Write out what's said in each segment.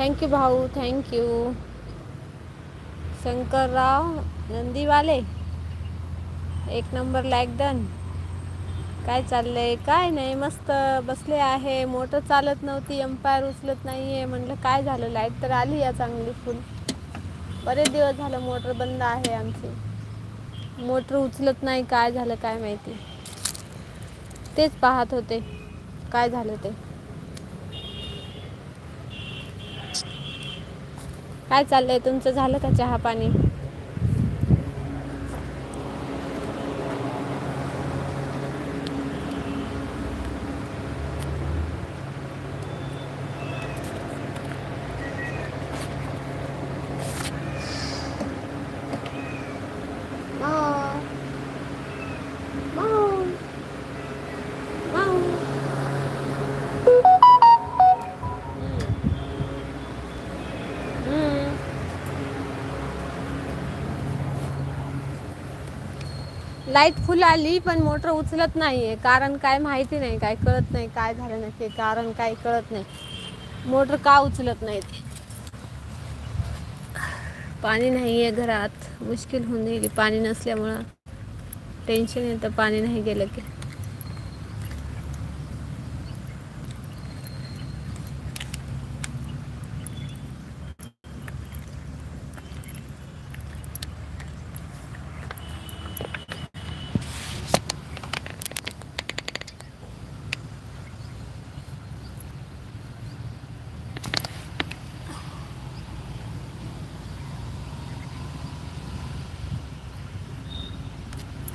Thank you भाऊ thank you Shankarrao Nandiwale एक number like done काय चाललंय? काय नाही मस्त बसले आहे. मोटर चालत नव्हती एम्पायर उचलत नाही आहे म्हटलं काय झालं? लाइट तर आली या चांगली फुल बरेच दिवस झालं मोटर बंद आहे आमची. मोटर उचलत नाही काय झालं काय माहिती. तेच पाहत होते. काय झालं ते? काय चाललंय? तुमचं झालं का चहा पाणी? लाइट फुल आली पण मोटर उचलत नाहीये. कारण काय माहिती नाही काय कळत नाही काय झालं नक्की कारण काय कळत नाही. मोटर का उचलत नाहीत? पाणी नाही आहे घरात. मुश्किल होऊन गेली. पाणी नसल्यामुळं टेन्शन येतं. पाणी नाही गेलं की.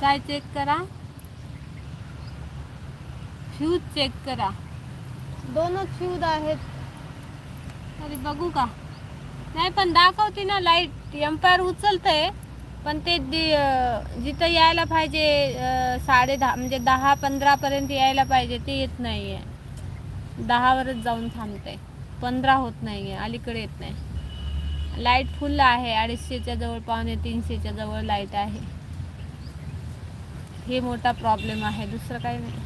काय चेक करा? फ्यूज चेक करा. दोनच फ्यूज आहेत. अरे बघू का. नाही पण दाखवते ना लाइट एम्पायर उचलतंय पण ते जिथं यायला पाहिजे साडे दहा म्हणजे दहा पंधरा पर्यंत यायला पाहिजे ते येत नाहीये. दहावरच जाऊन थांबते पंधरा होत नाहीये अलीकडे येत नाही. लाइट फुल आहे अडीचशेच्या जवळ पावणे तीनशेच्या जवळ लाइट आहे. हे मोठा प्रॉब्लेम आहे. दुसरं काही नाही.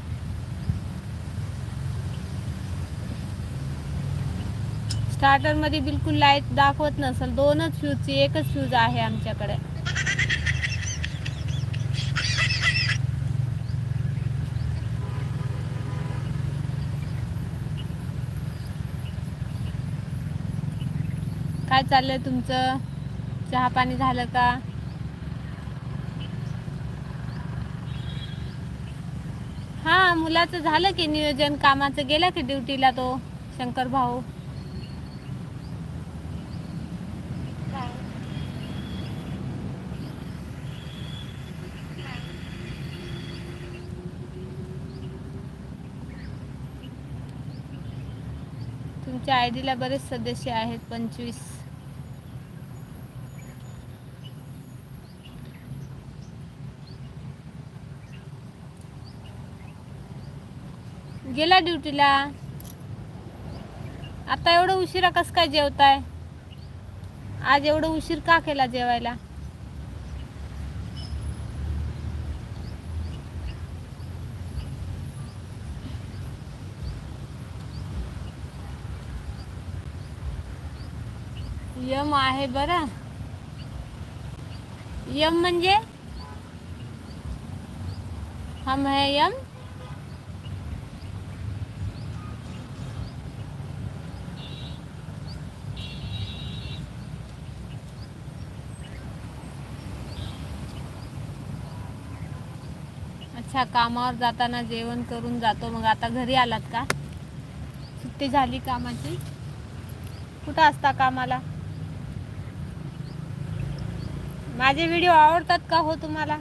स्टार्टरमध्ये बिलकुल लाइट दाखवत नसेल. दोनच फ्यूजची एकच फ्यूज आहे आमच्याकडे. काय चाललंय तुमचं? चहा पाणी झालं का? हा मुलाचं झालं की नियोजन कामाचं गेला की ड्युटीला तो शंकर भाऊ. तुमच्या आय डीला बरेच सदस्य आहेत पंचवीस. गेला ड्युटीला. आता एवढं उशिरा कसं काय जेवताय? आज एवढं उशीर का केला जेवायला? यम आहे बरं. यम म्हणजे? हम है यम. अच्छा कामावर जाताना जेवण करून जातो. मग आता घरी आलात का? सुट्टी झाली कामाची? कुठं असता कामाला? माझे व्हिडिओ आवडतात का हो तुम्हाला?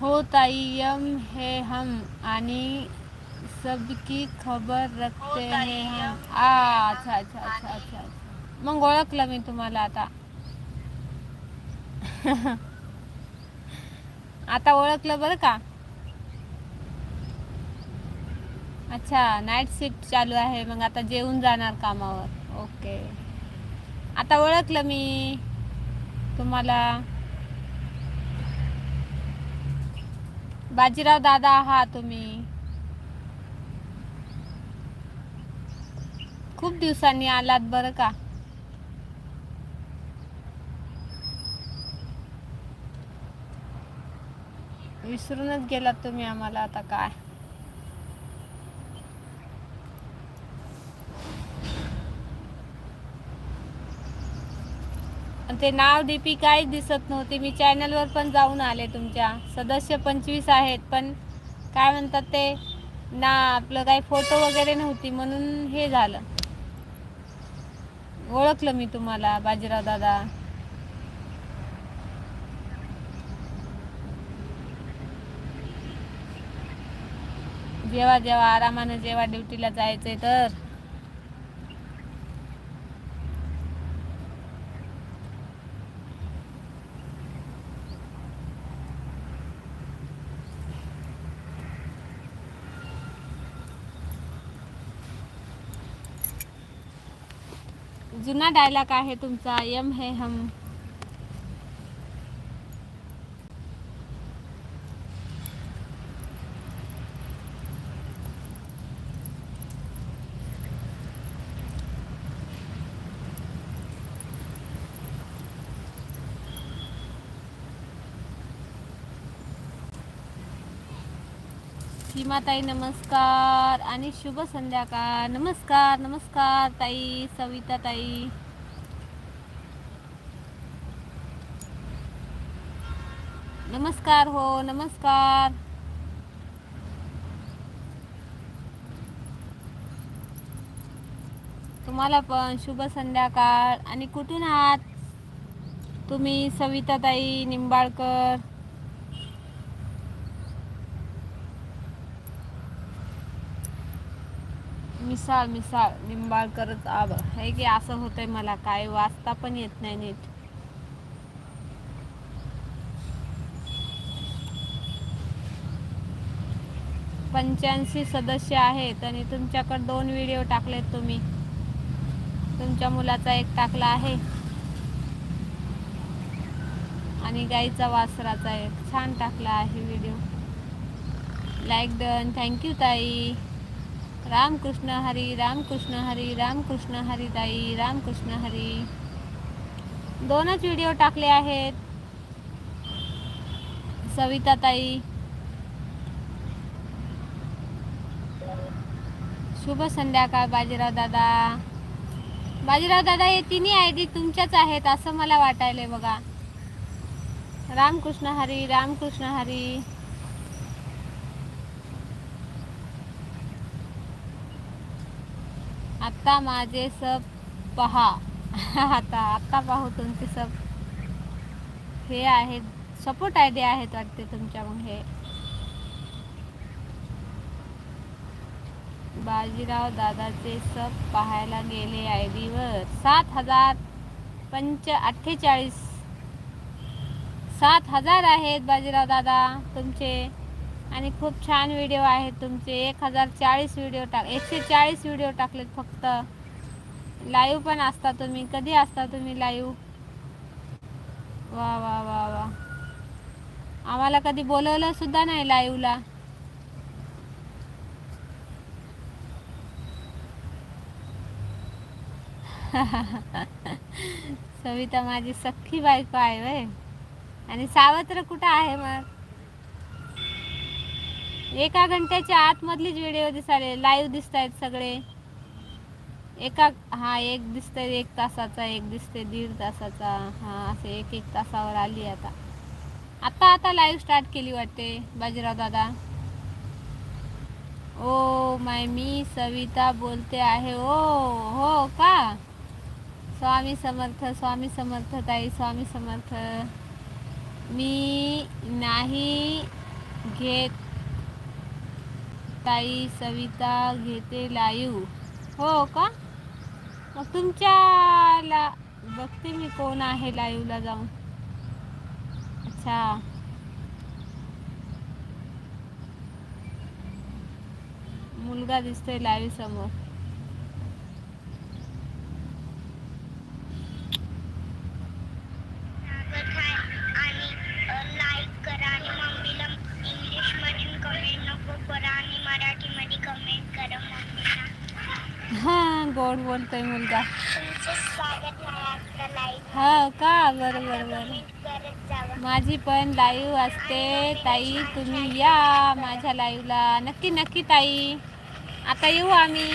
हो ताई यम है हम आणि सबकी खबर रखते हैं हम. आ, अच्छा अच्छा अच्छा अच्छा अच्छा. मग ओळखलं मी तुम्हाला आता. आता ओळखलं बरं का? अच्छा नाईट शिफ्ट चालू आहे मग आता जेवून जाणार कामावर. ओके आता ओळखलं मी तुम्हाला. बाजीराव दादा आहात तुम्ही. खूप दिवसांनी आलात बरं का? विसरूनच गेलात तुम्ही आम्हाला आता काय? ते नाव डीपी काहीच दिसत नव्हते. मी चॅनलवर पण जाऊन आले तुमच्या. सदस्य पंचवीस आहेत पण काय म्हणतात ते ना आपलं काही फोटो वगैरे नव्हती म्हणून हे झालं. ओळखलं मी तुम्हाला बाजीराव दादा. जेव्हा जेव्हा आरामानं जेव्हा ड्युटीला जायचंय तर. जुना डायलॉग आहे तुमचा यम है हम. सीमाताई नमस्कार आणि शुभ संध्याकाळ. नमस्कार नमस्कार ताई सविता ताई. नमस्कार हो नमस्कार. तुम्हाला पण शुभ संध्याकाळ. आणि कुठून आहात? तुम्ही सविता ताई निंबाळकर. मिसाळ मिसाळ निंबाळकरच आब हे की असं होतंय मला. काय वाचता पण येत नाही नीट. पंच्याऐंशी सदस्य आहेत आणि तुमच्याकडे दोन व्हिडिओ टाकलेत तुम्ही. तुमच्या मुलाचा एक टाकला आहे. आणि गाईचा वासराचा एक छान टाकला आहे व्हिडिओ. लाईक डन थँक्यू ताई. रामकृष्ण हरी रामकृष्ण हरी रामकृष्ण हरी ताई रामकृष्ण हरी. दोनच व्हिडिओ टाकले आहेत. सविताताई शुभ संध्याकाळ बाजीराव दादा. बाजीराव दादा हे तिन्ही आय डी तुमच्याच आहेत असं मला वाटायलंय बघा. रामकृष्ण हरी रामकृष्ण हरी. आता माझे सब पहा. आता आत्ता पाहू तुमचे सब. हे आहेत सपोर्ट आय डी आहेत वाटते तुमच्या मग हे. बाजीराव दादाचे सब पाहायला गेले आय डीवर सात हजार पंच अठ्ठेचाळीस. सात हजार आहेत बाजीराव दादा तुमचे. आणि खूप छान व्हिडिओ आहेत तुमचे. एक हजार चाळीस व्हिडिओ टाक एकशे चाळीस व्हिडिओ टाकलेत फक्त. लाईव्ह पण असता तुम्ही. कधी असता तुम्ही लाईव्ह वा वा वा वा. आम्हाला कधी बोलवलं सुद्धा नाही लाईव्हला सविता माझी सख्खी बायको आहे वय आणि सावत्र कुठं आहे मग? एका घंट्याच्या आतमधलीच व्हिडिओ दिसाले लाईव्ह दिसत आहेत सगळे. एका हा एक दिसतंय एक तासाचा एक दिसते दीड तासाचा. हा असे एक एक तासावर आली आता. आता आता लाईव्ह स्टार्ट केली वाटते बाजीराव दादा. ओ माय मी सविता बोलते आहे. ओ हो का? स्वामी समर्थ स्वामी समर्थ ताई स्वामी समर्थ. मी नाही घेत ताई सविता घेते लाईव हो का? मग तुमच्याला बघते मी कोण आहे लाईव्हला जाऊन. अच्छा. मुलगा दिसतोय लाईव्ह समोर स्वागत आहे आणि लाईक करा आणि मम्मीला इंग्लिश मधून कमेंट नको करा आणि मराठी मध्ये कमेंट करा मम्मीला हा बोलतोय मुलगा. हो का? बरं बरं बरं. माझी पण लाईव्ह असते. ताई तुम्ही या माझ्या लाईव्हला नक्की नक्की ताई. आता येऊ आम्ही.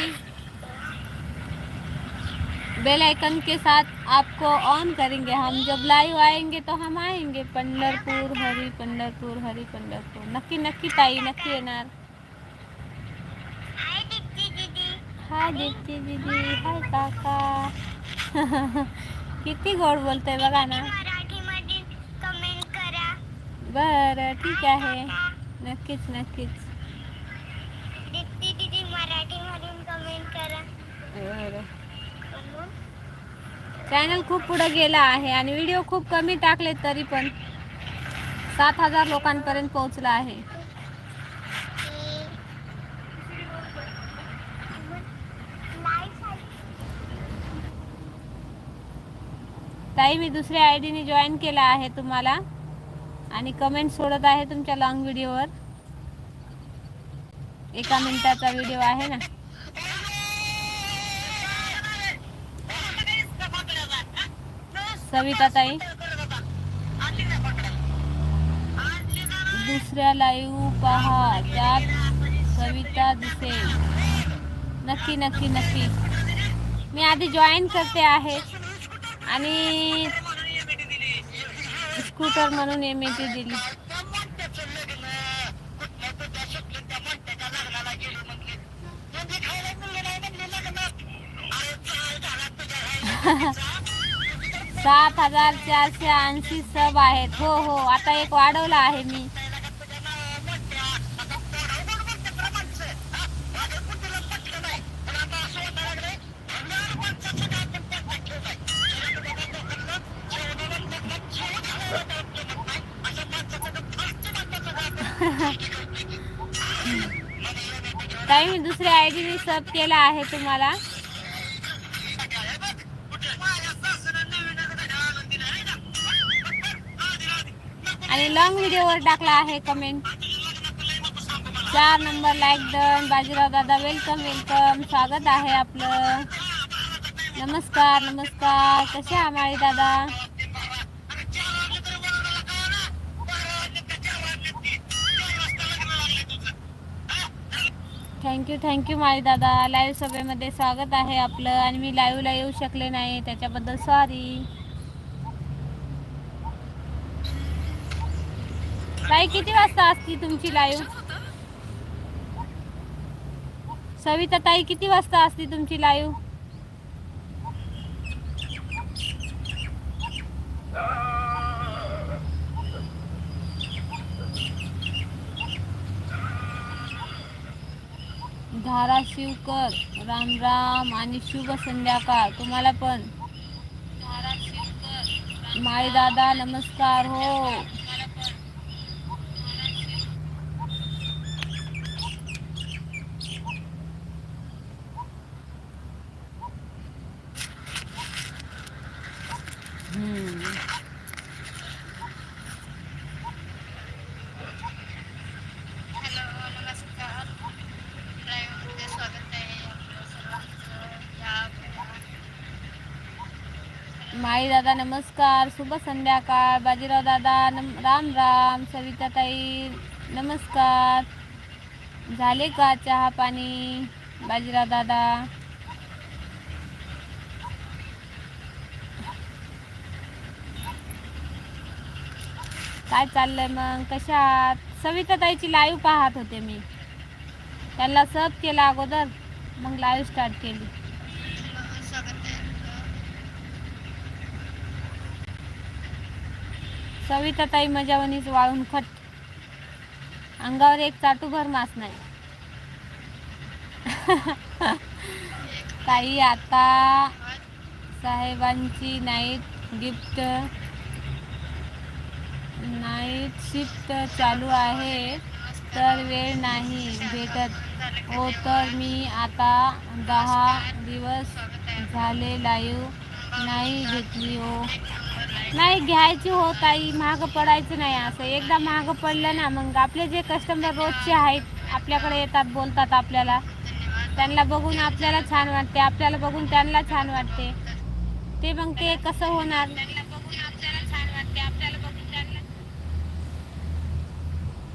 बेल आइकन के साथ आपको ऑन करेंगे हम. जब लाइव आएंगे तो हम आएंगे. पंढरपूर हरी पंढरपूर हरी पंढरपूर. नक्की नक्की ताई नक्की येणार हाय दीप्ती दीदी हाय दीप्ती दीदी हाय काका. किती गोड बोलतोय बघा ना. करा बरं ठीक आहे. नक्कीच नक्कीच. करा बरं. चॅनल खूप पुढे गेला आहे आणि व्हिडिओ खूप कमी टाकले तरी पण सात हजार लोकांपर्यंत पोहोचला आहे. ताई मी दुसऱ्या आय डीने जॉईन केला आहे तुम्हाला. आणि कमेंट सोडत आहे तुमच्या लॉंग व्हिडिओवर एका मिनिटाचा व्हिडिओ आहे ना. सविता ताई. दुसऱ्या लाईव्ह पहा. त्यात सविता दिसेल. नक्की नक्की नक्की. मी आधी जॉईन करते आहे. आणि स्कूटर म्हणून एम दिली. सात हजार चारशे ऐंशी सब आहेत. हो हो. आता एक वाढवला आहे मी. ताई मी दुसऱ्या आय डीने सब केला आहे तुम्हाला. आणि लॉंग व्हिडिओवर टाकला आहे कमेंट चार नंबर लाईक डन बाजीराव दादा वेलकम वेलकम स्वागत आहे आपलं. नमस्कार नमस्कार. कसे आहे दादा? थँक्यू थँक्यू माळी दादा. लाईव्ह सभेमध्ये स्वागत आहे आपलं. आणि मी लाईव्हला येऊ शकले नाही. त्याच्याबद्दल सॉरी ताई किती वाजता असती तुमची लाईव्ह सविता ताई किती वाजता असती तुमची लाईव्ह शिवकर राम राम आणि शुभ संध्याकाळ. तुम्हाला पण. माय दादा नमस्कार. हो हम्म. हॅलो नमस्कार ड्राईव्हमध्ये स्वागत आहे आपलं सर्वांचं या माई दादा नमस्कार. शुभ संध्याकाळ. बाजीराव दादा नम राम राम. सविताताई नमस्कार. झाले का चहा पाणी? बाजीराव दादा. काय चाललंय मग? कशात सविताताईची लाईव्ह पाहत होते मी. त्यांना सब केला अगोदर. मग लाईव्ह स्टार्ट केली स्वागत आहे सविता ताई मजावणीच वाळून खट अंगावर एक चाटूभर मास नाही. ताई आता साहेबांची नाईट गिफ्ट नाईट शिफ्ट चालू आहे तर वेळ नाही भेटत. हो तर मी आता दहा दिवस झाले लाईव्ह नाही घेतली हो. नाही घ्यायची हो ताई महाग पडायचं नाही असं. एकदा महाग पडलं ना मग आपले जे कस्टमर रोजचे आहेत आपल्याकडे येतात बोलतात आपल्याला. त्यांना बघून आपल्याला छान वाटते आपल्याला बघून त्यांना छान वाटते. ते मग ते कसं होणार?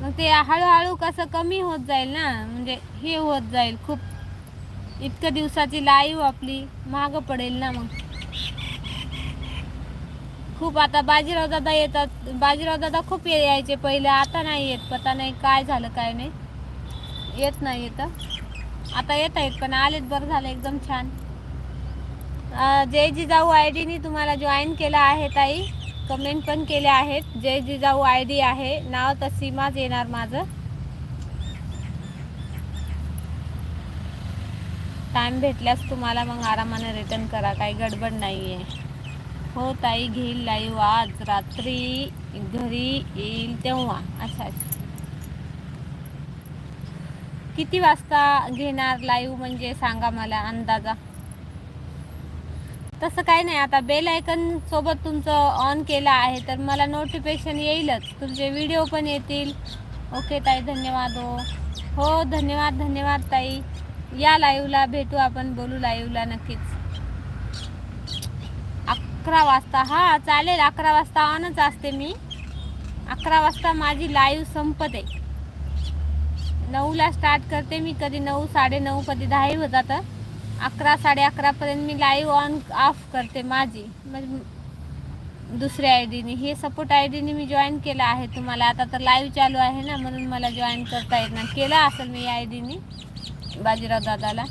मग ते हळूहळू कसं कमी होत जाईल ना म्हणजे हे होत जाईल खूप. इतक्या दिवसाची लाईव्ह आपली महाग पडेल ना मग. खूप आता बाजीराव दादा येतात. बाजीराव दादा खूप ये- यायचे पहिले. आता नाही येत. पता नाही काय झालं काय नाही. येत नाही येत आता येत आहेत पण आलेत. बरं झालं एकदम छान. जय जिजाऊ आय डीनी तुम्हाला जॉईन केलं आहे ताई. कमेंट पण केले आहेत. जय जिजाऊ आय डी आहे. नाव तर सीमाच येणार माझं. टाइम भेटल्यास तुम्हाला मग आरामाने रिटर्न करा. काही गडबड नाही आहे हो ताई घेईल लाईव्ह आज. रात्री घरी येईल तेव्हा. अच्छा अच्छा किती वाजता घेणार लाईव्ह म्हणजे सांगा मला अंदाजा? तसं काही नाही. आता बेल आयकन सोबत तुमचं ऑन केलं आहे तर मला नोटिफिकेशन येईलच. तुमचे व्हिडिओ पण येतील. ओके ताई धन्यवाद हो. हो धन्यवाद धन्यवाद ताई. या लाईव्हला भेटू आपण बोलू लाईव्हला नक्कीच. अकरा वाजता. हा चालेल अकरा वाजता ऑनच असते मी. अकरा वाजता माझी लाईव्ह आहे नऊला स्टार्ट करते मी कधी नऊ साडेनऊ कधी दहाही होतात अकरा साडे अकरापर्यंत मी लाईव्ह ऑन ऑफ करते माझी. म्हणजे दुसऱ्या आय डीने हे सपोर्ट आय डीने मी जॉईन केलं आहे तुम्हाला. आता तर लाईव्ह चालू आहे ना म्हणून मला जॉईन करता येत नाही. केलं असेल मी आय डीने बाजीराव दादाला.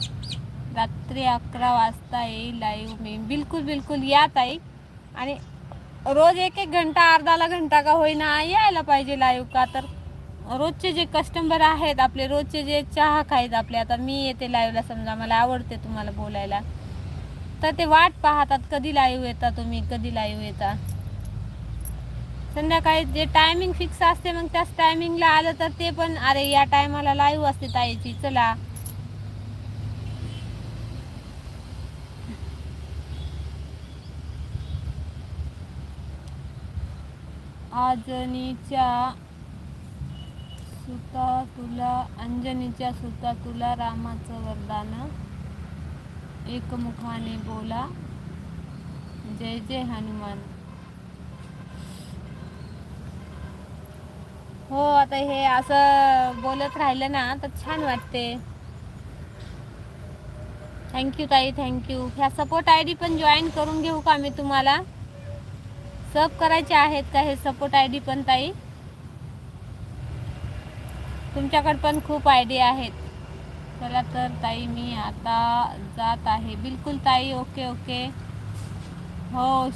रात्री अकरा वाजता येईल लाईव्ह मी. बिलकुल बिलकुल या ताई. आणि रोज एक एक घंटा अर्धाला घंटा का होईना यायला पाहिजे लाईव्ह का? तर रोजचे जे कस्टमर आहेत आपले रोजचे जे चाहक आहेत आपले आता मी येते लाईव्हला समजा मला आवडते तुम्हाला बोलायला. तर ते वाट पाहतात कधी लाईव्ह येता तुम्ही कधी लाईव्ह येता. संध्याकाळी जे टायमिंग फिक्स असते मग त्याच टायमिंगला आलं तर ते पण अरे या टायमाला लाईव्ह असते ताईची चला. आजनीच्या सुता तुला अंजनीच्या सुता तुला रामाचं वरदान. एकमुखाने बोला. जय जय हनुमान. हो आता हे असं बोलत राहिलं ना तर छान वाटते. थँक्यू ताई थँक्यू ह्या सपोर्ट आय डी पण जॉईन करून घेऊ का मी तुम्हाला? सब करायचे आहेत का हे सपोर्ट आय डी पण ताई? तुमच्याकडे पण खूप आयडिया आहेत. चला तर ताई मी आता जात आहे. बिलकुल ताई ओके ओके हो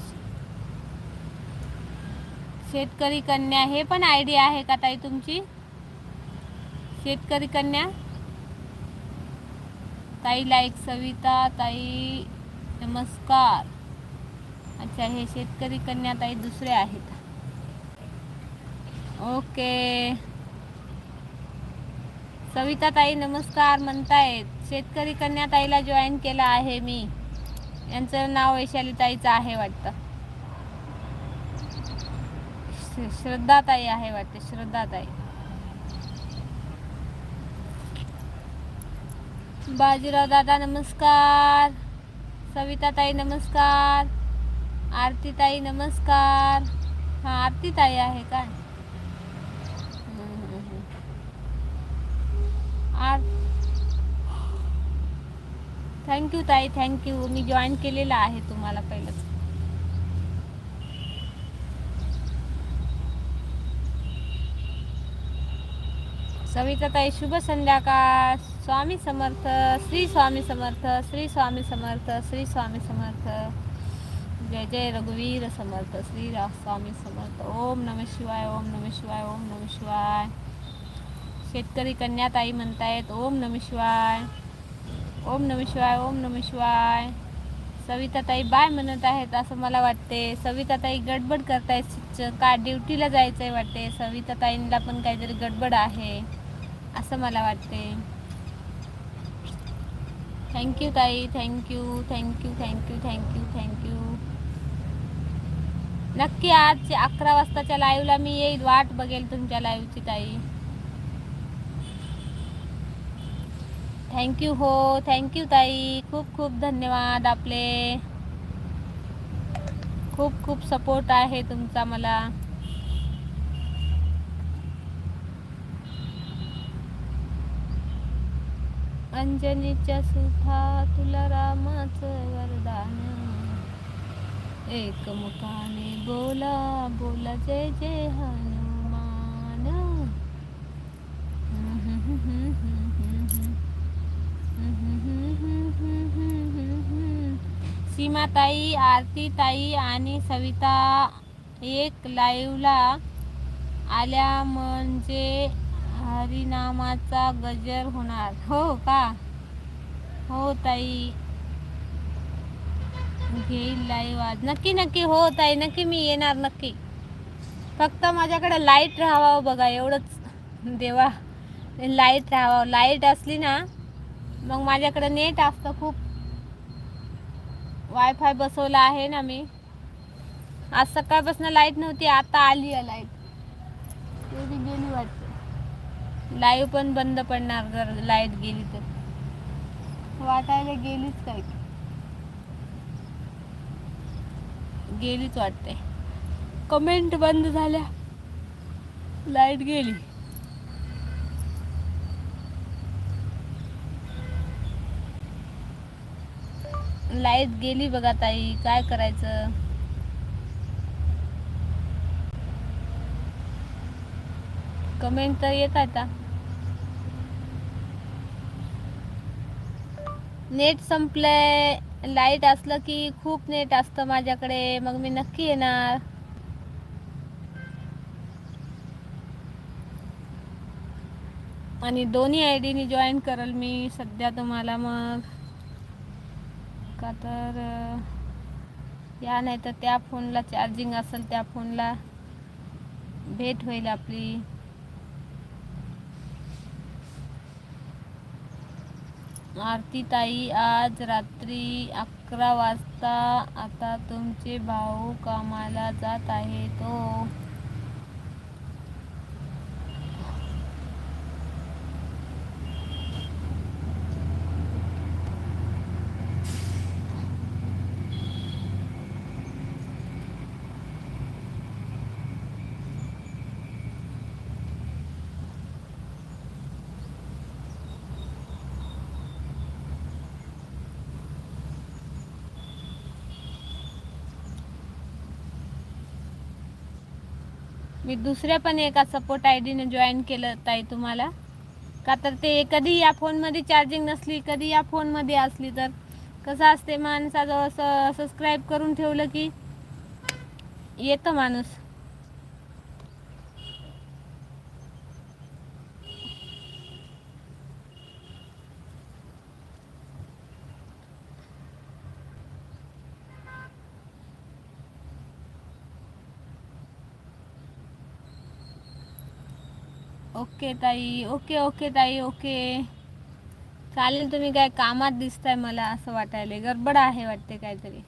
शेतकरी कन्या हे पण आयडिया आहे का ताई तुमची? शेतकरी कन्या? ताई लाईक सविता ताई नमस्कार. अच्छा हे शेतकरी कन्याताई दुसरे आहेत. ओके. सविताताई नमस्कार म्हणतायत. शेतकरी कन्याताईला जॉईन केलं आहे मी. यांचं नाव वैशालीताईचं आहे वाटतं. श्रद्धाताई आहे वाटते श्रद्धाताई. बाजीराव दादा नमस्कार. सविताताई नमस्कार. आरती ताई नमस्कार. हा आरती ताई आहे का थँक्यू ताई थँक्यू मी जॉईन केलेला आहे तुम्हाला पहिलं. सविता ताई शुभ संध्याकाळ. स्वामी समर्थ श्री स्वामी समर्थ श्री स्वामी समर्थ श्री स्वामी समर्थ. जय जय रघुवीर समर्थ श्री स्वामी समर्थ. ओम नम शिवाय ओम नम शिवाय ओम नम शिवाय. शेतकरी कन्याताई म्हणतायत ओम नम शिवाय. ओम नम शिवाय ओम नम शिवाय. सविताताई बाय म्हणत आहेत असं मला वाटते. सविता ताई गडबड करतायत का ड्युटीला जायचं आहे वाटते? सविताताईंना पण काहीतरी गडबड आहे असं मला वाटते. थँक्यू ताई. Thank you thank you thank you thank you thank you नक्की आज अकरा वाजताच्या लाईव्हला मी येईल वाट बघेल तुमच्या लाईव्हची ताई. थँक्यू हो थँक्यू ताई. खूप खूप धन्यवाद आपले. खूप खूप सपोर्ट आहे तुमचा मला. अंजनीच्या सुधा तुला रामाचं वरदान. एक मुखाने बोला बोला जय जय हनुमान. सीमा ताई आरती ताई आणि सविता एक लाईव्हला आल्या म्हणजे हरिनामाचा गजर होणार. हो का? हो ताई. घेईल लाईव्ह आज. नक्की नक्की हो ताई नक्की मी येणार नक्की. फक्त माझ्याकडे लाइट राहावं बघा एवढंच. देवा लाइट राहावं. लाइट असली ना मग माझ्याकडे नेट असतं खूप. वायफाय बसवला आहे ना मी. आज सकाळपासून लाइट नव्हती आता आली आहे लाइट ते गेली वाटते. लाईव्ह पण बंद पडणार जर लाइट गेली तर. वाटायला गेलीच काही गेलीच वाटते कमेंट बंद झाल्या. लाइट गेली. लाइट गेली बघा ताई काय करायचं? कमेंट तर येत आता. नेट संपलंय. लाइट असलं की खूप नेट असतं माझ्याकडे. मग मी नक्की येणार. आणि दोन्ही आय डीनी जॉईन करल मी सध्या तुम्हाला मग. का तर या नाही तर त्या फोनला चार्जिंग असेल त्या फोनला भेट होईल आपली. आरती ताई आज रात्री अकरा वाजता आता तुमचे भाऊ कामाला जात आहे तो हो. मी दुसऱ्या पण एका सपोर्ट आय डीने जॉईन केलं ताई तुम्हाला. का तर ते कधी या फोनमध्ये चार्जिंग नसली कधी या फोनमध्ये असली तर. कसं असते माणसाचं असं सबस्क्राईब करून ठेवलं की येतं माणूस. ओके ताई ओके ओके ताई ओके. चालेल तुम्ही काय कामात दिसताय मला असं वाटायला गडबड आहे वाटते काहीतरी.